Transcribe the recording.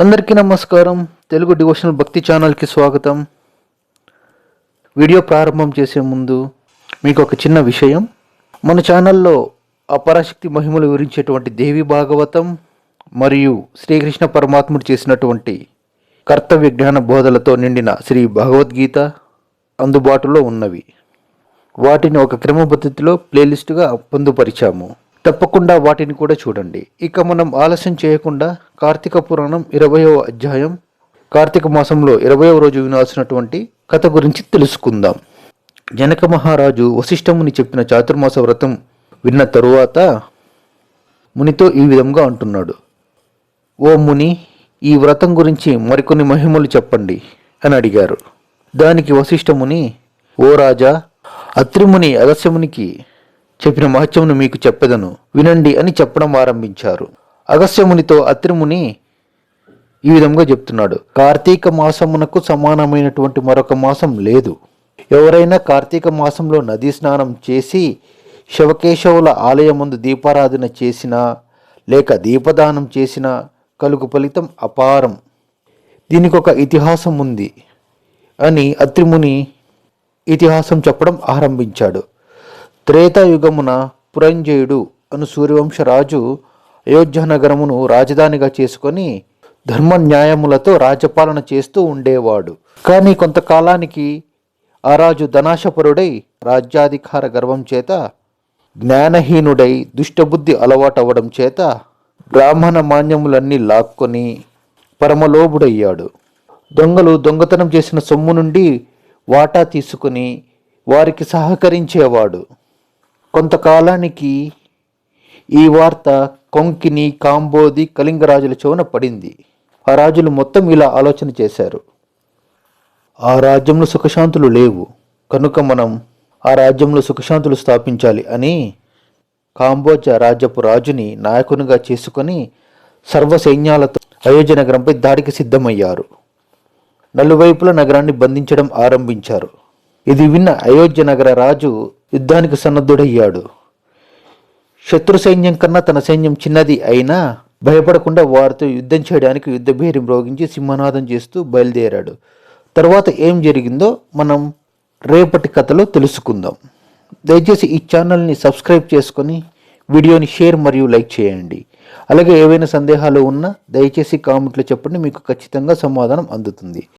అందరికీ నమస్కారం. తెలుగు డివోషనల్ భక్తి ఛానల్కి స్వాగతం. వీడియో ప్రారంభం చేసే ముందు మీకు ఒక చిన్న విషయం. మన ఛానల్లో అపరాశక్తి మహిమలు వివరించేటువంటి దేవి భాగవతం మరియు శ్రీకృష్ణ పరమాత్ముడు చేసినటువంటి కర్తవ్య జ్ఞాన బోధలతో నిండిన శ్రీ భగవద్గీత అందుబాటులో ఉన్నవి. వాటిని ఒక క్రమపద్ధతిలో ప్లేలిస్టుగా పొందుపరిచాము. తప్పకుండా వాటిని కూడా చూడండి. ఇక మనం ఆలస్యం చేయకుండా కార్తీక పురాణం ఇరవయవ అధ్యాయం కార్తీక మాసంలో ఇరవయవ రోజు వినాల్సినటువంటి కథ గురించి తెలుసుకుందాం. జనక మహారాజు వశిష్ఠముని చెప్పిన చాతుర్మాస వ్రతం విన్న తరువాత మునితో ఈ విధంగా అంటున్నాడు. ఓ ముని ఈ వ్రతం గురించి మరికొన్ని మహిమలు చెప్పండి అని అడిగారు. దానికి వశిష్ఠముని ఓ రాజా అత్రిముని అగస్యమునికి చెప్పిన మహత్యమును మీకు చెప్పెదను. వినండి అని చెప్పడం ఆరంభించారు. అగస్యమునితో అత్రిముని ఈ విధంగా చెప్తున్నాడు. కార్తీక మాసమునకు సమానమైనటువంటి మరొక మాసం లేదు. ఎవరైనా కార్తీక మాసంలో నదీ స్నానం చేసి శివకేశవుల ఆలయముందు దీపారాధన చేసినా లేక దీపదానం చేసినా కలుగు ఫలితం అపారం. దీనికి ఒక ఇతిహాసం ఉంది అని అత్రిముని ఇతిహాసం చెప్పడం ఆరంభించాడు. త్రేతాయుగమున పురంజయుడు అను సూర్యవంశరాజు అయోధ్య నగరమును రాజధానిగా చేసుకొని ధర్మ న్యాయములతో రాజ్యపాలన చేస్తూ ఉండేవాడు. కానీ కొంతకాలానికి ఆ రాజు ధనాశపరుడై రాజ్యాధికార గర్వం చేత జ్ఞానహీనుడై దుష్టబుద్ధి అలవాటవ్వడం చేత బ్రాహ్మణ మాన్యములన్నీ లాక్కొని పరమలోభుడయ్యాడు. దొంగలు దొంగతనం చేసిన సొమ్ము నుండి వాటా తీసుకుని వారికి సహకరించేవాడు. కొంతకాలానికి ఈ వార్త కొంకిని కాంబోది కళింగరాజుల చెవున పడింది. ఆ రాజులు మొత్తం ఇలా ఆలోచన చేశారు. ఆ రాజ్యంలో సుఖశాంతులు లేవు. కనుక మనం ఆ రాజ్యంలో సుఖశాంతులు స్థాపించాలి అని కాంబోజ రాజ్యపు రాజుని నాయకునిగా చేసుకొని సర్వసైన్యాలతో అయోధ్య నగరంపై దాడికి సిద్ధమయ్యారు. నలువైపుల నగరాన్ని బంధించడం ఆరంభించారు. ఇది విన్న అయోధ్య నగర రాజు యుద్ధానికి సన్నద్ధుడయ్యాడు. శత్రు సైన్యం కన్నా తన సైన్యం చిన్నది అయినా భయపడకుండా వారితో యుద్ధం చేయడానికి యుద్ధ భేరి మ్రోగించి సింహనాదం చేస్తూ బయలుదేరాడు. తర్వాత ఏం జరిగిందో మనం రేపటి కథలో తెలుసుకుందాం. దయచేసి ఈ ఛానల్ని సబ్స్క్రైబ్ చేసుకొని వీడియోని షేర్ మరియు లైక్ చేయండి. అలాగే ఏవైనా సందేహాలు ఉన్నా దయచేసి కామెంట్లో చెప్పండి మీకు ఖచ్చితంగా సమాధానం అందుతుంది.